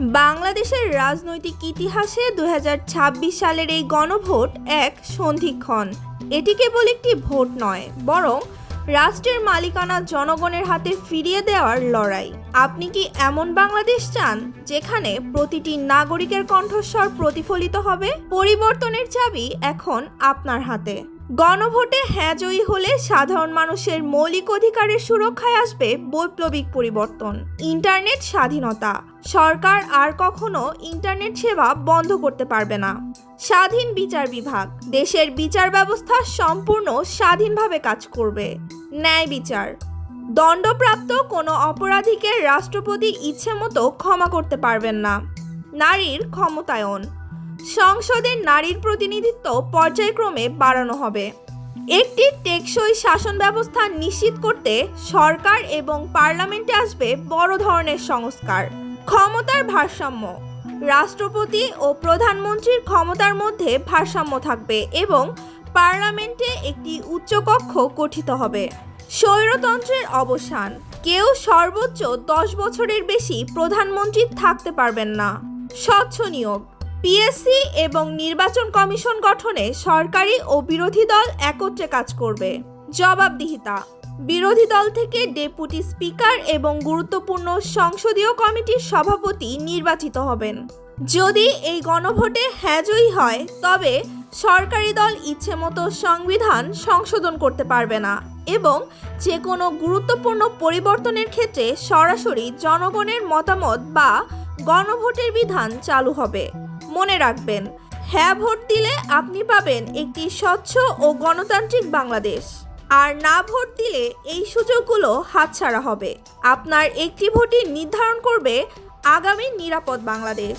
বাংলাদেশের রাজনৈতিক ইতিহাসে দু হাজার ছাব্বিশ সালের এই গণভোট এক সন্ধিক্ষণ। এটি কেবল একটি ভোট নয়, বরং রাষ্ট্রের মালিকানা জনগণের হাতে ফিরিয়ে দেওয়ার লড়াই। আপনি কি এমন বাংলাদেশ চান, যেখানে প্রতিটি নাগরিকের কণ্ঠস্বর প্রতিফলিত হবে? পরিবর্তনের চাবি এখন আপনার হাতে। গণভোটে হ্যাঁ জয়ী হলে সাধারণ মানুষের মৌলিক অধিকারের সুরক্ষায় আসবে বৈপ্লবিক পরিবর্তন, ইন্টারনেট স্বাধীনতা। সরকার আর কখনো ইন্টারনেট সেবা বন্ধ করতে পারবে না। স্বাধীন বিচার বিভাগ, দেশের বিচার ব্যবস্থা সম্পূর্ণ স্বাধীনভাবে কাজ করবে। ন্যায় বিচার। দণ্ডপ্রাপ্ত কোনো অপরাধীকে রাষ্ট্রপতি ইচ্ছে মতো ক্ষমা করতে পারবেন না। নারীর ক্ষমতায়ন। সংসদে নারীর প্রতিনিধিত্ব পর্যায়ক্রমে বাড়ানো হবে। একটি টেকসই শাসন ব্যবস্থা নিশ্চিত করতে সরকার এবং পার্লামেন্টে আসবে বড় ধরনের সংস্কার। ক্ষমতার ভারসাম্য। রাষ্ট্রপতি ও প্রধানমন্ত্রীর ক্ষমতার মধ্যে ভারসাম্য থাকবে এবং পার্লামেন্টে একটি উচ্চকক্ষ গঠিত হবে। স্বৈরতন্ত্রের অবসান। কেউ সর্বোচ্চ দশ বছরের বেশি প্রধানমন্ত্রী থাকতে পারবেন না। স্বচ্ছ নিয়োগ। পিএসসি এবং নির্বাচন কমিশন গঠনে সরকারি ও বিরোধী দল একত্রে কাজ করবে। জবাবদিহিতা। বিরোধী দল থেকে ডেপুটি স্পিকার এবং গুরুত্বপূর্ণ সংসদীয় কমিটির সভাপতি নির্বাচিত হবেন। যদি এই গণভোটে হ্যাঁ জয়ী হয়, তবে সরকারি দল ইচ্ছেমতো সংবিধান সংশোধন করতে পারবে না এবং যে কোনো গুরুত্বপূর্ণ পরিবর্তনের ক্ষেত্রে সরাসরি জনগণের মতামত বা গণভোটের বিধান চালু হবে। মনে রাখবেন। হ্যাঁ ভোট দিলে আপনি পাবেন একটি স্বচ্ছ ও গণতান্ত্রিক বাংলাদেশ। আর না ভোট দিলে এই সুযোগগুলো হাতছাড়া হবে। আপনার একটি ভোটই নির্ধারণ করবে আগামী নিরাপদ বাংলাদেশ।